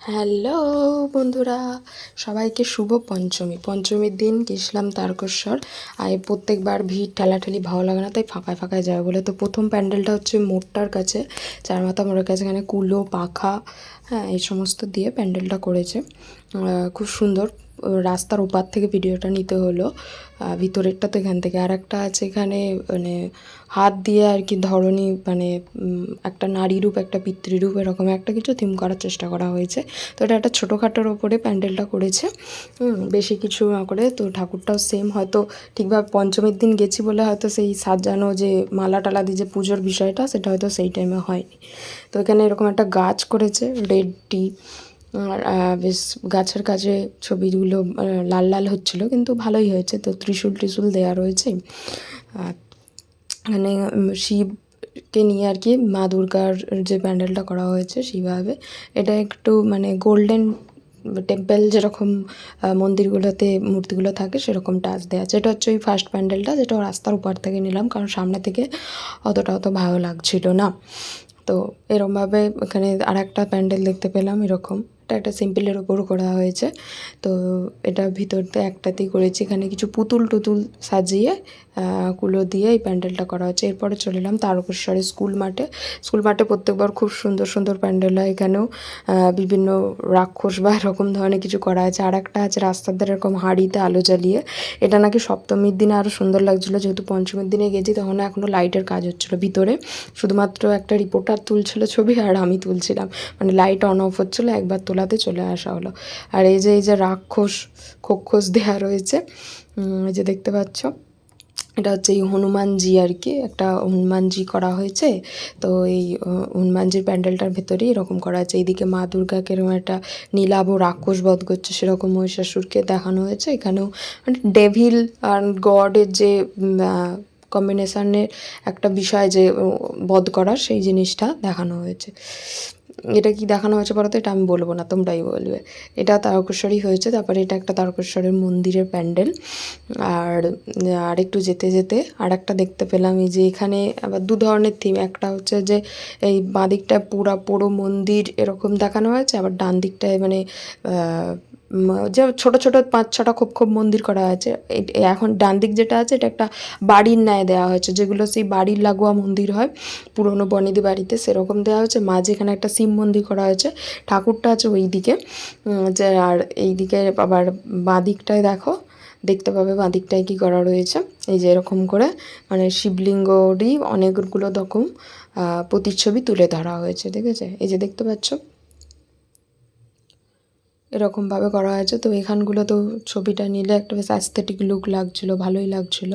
Hello বন্ধুরা, সবাইকে শুভ পঞ্চমী। পঞ্চমীর দিন গেছিলাম তারকেশ্বর। আর প্রত্যেকবার ভিড় ঠেলাঠেলি ভালো লাগে না, তাই ফাঁকায় ফাঁকায় যাবে বলে। তো প্রথম প্যান্ডেলটা হচ্ছে মোড়টার কাছে চার মাথা মোড়ের কাছে এখানে কুলো, পাখা হ্যাঁ এই সমস্ত দিয়ে প্যান্ডেলটা করেছে। খুব সুন্দর রাস্তার ওপার থেকে ভিডিওটা নিতে হলো। ভিতরেরটা তো এখান থেকে। আর একটা আছে এখানে মানে হাত দিয়ে আর কি ধরনী মানে একটা নারী রূপ একটা পিতৃরূপ, এরকম একটা কিছু থিম করার চেষ্টা করা হয়েছে। তো এটা একটা ছোটোখাটোর ওপরে প্যান্ডেলটা করেছে। বেশি কিছু না করে। তো ঠাকুরটাও সেম হয়তো ঠিকভাবে পঞ্চমীর দিন গেছি বলে হয়তো সেই সাজানো যে মালা টালা দিয়ে যে পুজোর বিষয়টা, সেটা হয়তো সেই টাইমে হয়নি। তো এখানে এরকম একটা গাছ করেছে রেড টি আর বেশ গাছের কাছে ছবিগুলো লাল লাল হচ্ছিল কিন্তু ভালোই হয়েছে। তো ত্রিশূল ত্রিশূল দেওয়া রয়েছে। উম, শিবকে নিয়ে আর কি মা দুর্গার যে প্যান্ডেলটা করা হয়েছে সেইভাবে এটা একটু মানে গোল্ডেন টেম্পল যেরকম মন্দিরগুলোতে মূর্তিগুলো থাকে সেরকম টাচ দেওয়া আছে। এটা হচ্ছে ওই ফার্স্ট প্যান্ডেলটা যেটা রাস্তার উপর থেকে নিলাম কারণ সামনে থেকে অতটা অত ভালো লাগছিল না। তো এরমভাবে এখানে আর একটা প্যান্ডেল দেখতে পেলাম এরকম। এটা একটা সিম্পলের ওপর করা হয়েছে। তো এটা ভিতরতে একটাতেই করেছি। এখানে কিছু পুতুল টুতুল সাজিয়ে কুলো দিয়ে এই প্যান্ডেলটা করা হয়েছে এরপরে চলে এলাম তারকেশ্বরের স্কুল মাঠে। স্কুল মাঠে প্রত্যেকবার খুব সুন্দর সুন্দর প্যান্ডেল হয়। এখানেও বিভিন্ন রাক্ষস বা এরকম ধরনের কিছু করা আছে। আর একটা আছে রাস্তার ধারে এরকম হাঁড়িতে আলো জ্বালিয়ে। এটা নাকি সপ্তমীর দিনে আরও সুন্দর লাগছিল। যেহেতু পঞ্চমীর দিনে গেছি, তখন এখনও লাইটের কাজ হচ্ছিল ভিতরে। শুধুমাত্র একটা রিপোর্টার তুলছিল ছবি আর আমি তুলছিলাম। মানে লাইট অন অফ হচ্ছিল, একবার তোলাতে চলে আসা হলো। আর এই যে এই যে রাক্ষস খোক্ষস দেয়া রয়েছে এই যে দেখতে পাচ্ছ, এটা হচ্ছে এই হনুমানজি আর কি, একটা হনুমানজি করা হয়েছে। তো এই হনুমানজির প্যান্ডেলটার ভেতরেই এরকম করা আছে। এইদিকে মা দুর্গাকে এরকম একটা নীলাভ রাক্ষস বধ করছে, সেরকম মহিষাসুরকে দেখানো হয়েছে। এখানেও মানে ডেভিল আর গডের যে কম্বিনেশনের একটা বিষয় যে বধ করার সেই জিনিসটা দেখানো হয়েছে। এটা কি দেখানো হয়েছে বলো তো এটা আমি বলব না, তোমরাই বলবে। এটা তারকেশ্বরই হয়েছে, তারপরে এটা একটা তারকেশ্বরের মন্দিরের প্যান্ডেল। আর আর একটু যেতে যেতে আর একটা দেখতে পেলাম, এই যে এখানে আবার দু ধরনের থিম একটা হচ্ছে যে এই বাঁ দিকটায় পুরা পুরো মন্দির এরকম দেখানো হয়েছে, আবার ডান দিকটায় মানে যে ছোট ছোট পাঁচ ছটা খুব খুব মন্দির করা হয়েছে এখন ডান দিক যেটা আছে, এটা একটা বাড়ির ন্যায় দেওয়া হয়েছে, যেগুলো সেই বাড়ির লাগোয়া মন্দির হয়। পুরনো বনেদি বাড়িতে সেরকম দেওয়া হয়েছে। মাঝে এখানে একটা শিব মন্দির করা হয়েছে। ঠাকুরটা আছে ওই দিকে। যে, আর এই দিকে আবার বাঁ দিকটায় দেখো, দেখতে পাবে বাঁ দিকটায় কী করা রয়েছে। এই যে এরকম করে মানে শিবলিঙ্গরই অনেকগুলো রকম প্রতিচ্ছবি তুলে ধরা হয়েছে, ঠিক আছে? এই যে দেখতে পাচ্ছ? এরকমভাবে করা হয়েছে। তো এখানগুলো তো ছবিটা নিলে একটা বেশ অ্যাস্থেটিক লুক লাগছিল, ভালোই লাগছিল।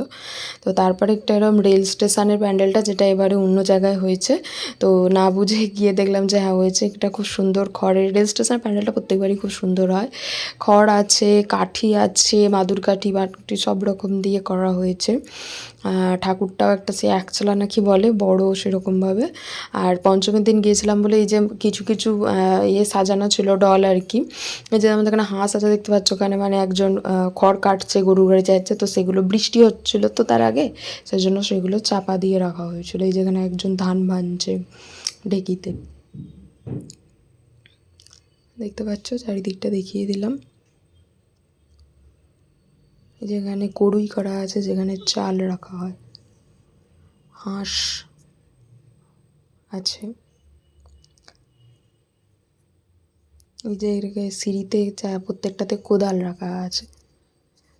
তো তারপরে একটা এরকম রেল স্টেশনের প্যান্ডেলটা যেটা এবারে অন্য জায়গায় হয়েছে। তো না বুঝে গিয়ে দেখলাম যে হ্যাঁ হয়েছে। এটা খুব সুন্দর খড়ের রেল স্টেশনের প্যান্ডেলটা প্রত্যেকবারই খুব সুন্দর হয়। খড় আছে, কাঠি আছে মাদুর কাঠি বাটি সব রকম দিয়ে করা হয়েছে। ঠাকুরটাও একটা সে একচলা নাকি বলে, বড় সেরকমভাবে। আর পঞ্চমীর দিন গিয়েছিলাম বলে এই যে কিছু কিছু ইয়ে সাজানো ছিল ডল আর কি। যে আমাদের এখানে হাঁস আছে, দেখতে পাচ্ছ ওখানে মানে একজন খড় কাটছে গরু গাড়ি যাচ্ছে, তো সেগুলো বৃষ্টি হচ্ছিল তো তার আগে সেই জন্য সেগুলো চাপা দিয়ে রাখা হয়েছিল। এই যেখানে একজন ধান ভাঙছে ঢেকিতে। দেখতে পাচ্ছ? চারিদিকটা দেখিয়ে দিলাম। যেখানে কড়ুই করা আছে, যেখানে চাল রাখা হয়। হাঁস আছে। এই যে সিঁড়িতে চা- প্রত্যেকটাতে কোদাল রাখা আছে।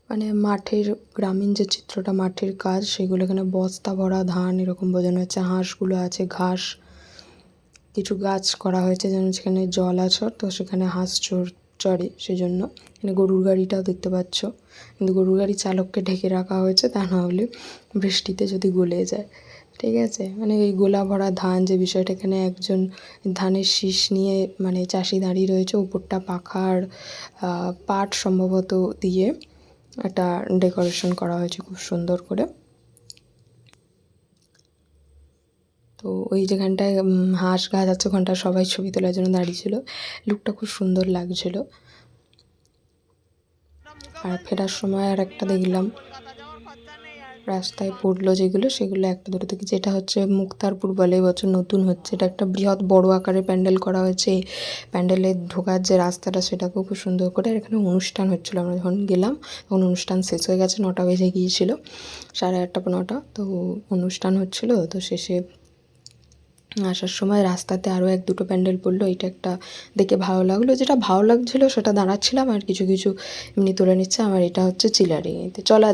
মানে মাঠের, গ্রামীণ যে চিত্রটা মাঠের কাজ, সেগুলো এখানে বস্তা ভরা, ধান এরকম বোঝানো হচ্ছে হাঁসগুলো আছে, ঘাস, কিছু গাছ করা হয়েছে যেন সেখানে জল আছে, তো সেখানে হাঁস চড়, চড়ে সেজন্য। এখানে গরুর গাড়িটাও দেখতে পাচ্ছ। কিন্তু গরুর গাড়ি চালককে ঢেকে রাখা হয়েছে, তা না হলে বৃষ্টিতে যদি গলে যায়। ঠিক আছে? মানে এই গোলা ভরা ধান যে বিষয়টা এখানে একজন ধানের শীষ নিয়ে মানে চাষি দাঁড়িয়ে রয়েছে, উপরটা পাখার পাট সম্ভবত দিয়ে একটা ডেকোরেশন করা হয়েছে খুব সুন্দর করে। তো ওই যেখানটায় হাঁস গাছ আছে ওখানটা সবাই ছবি তোলার জন্য দাঁড়িয়েছিল। লুকটা খুব সুন্দর লাগছিল। আর ফেরার সময় আর একটা দেখলাম। রাস্তায় পড়ল যেগুলো, সেগুলো একটা দুটো থেকে। যেটা হচ্ছে মুক্তারপুর বলে এবছর নতুন হচ্ছে। এটা একটা বৃহৎ বড় আকারে প্যান্ডেল করা হয়েছে। প্যান্ডেলে ঢোকার যে রাস্তাটা সেটাকেও খুব সুন্দর করে এখানে অনুষ্ঠান হচ্ছিল। আমরা যখন গেলাম, তখন অনুষ্ঠান শেষ হয়ে গেছে। নটা বেজে গিয়েছিল, সাড়ে আটটা নটা। তো অনুষ্ঠান হচ্ছিল। তো শেষে আসার সময় রাস্তাতে আরও এক দুটো প্যান্ডেল পড়ল। এটা একটা দেখে ভালো লাগল। যেটা ভালো লাগছিল, সেটা দাঁড়াচ্ছিলাম আর কিছু কিছু এমনি তুলে নিচ্ছে। আমার এটা হচ্ছে চিলারি। তো চল আজকে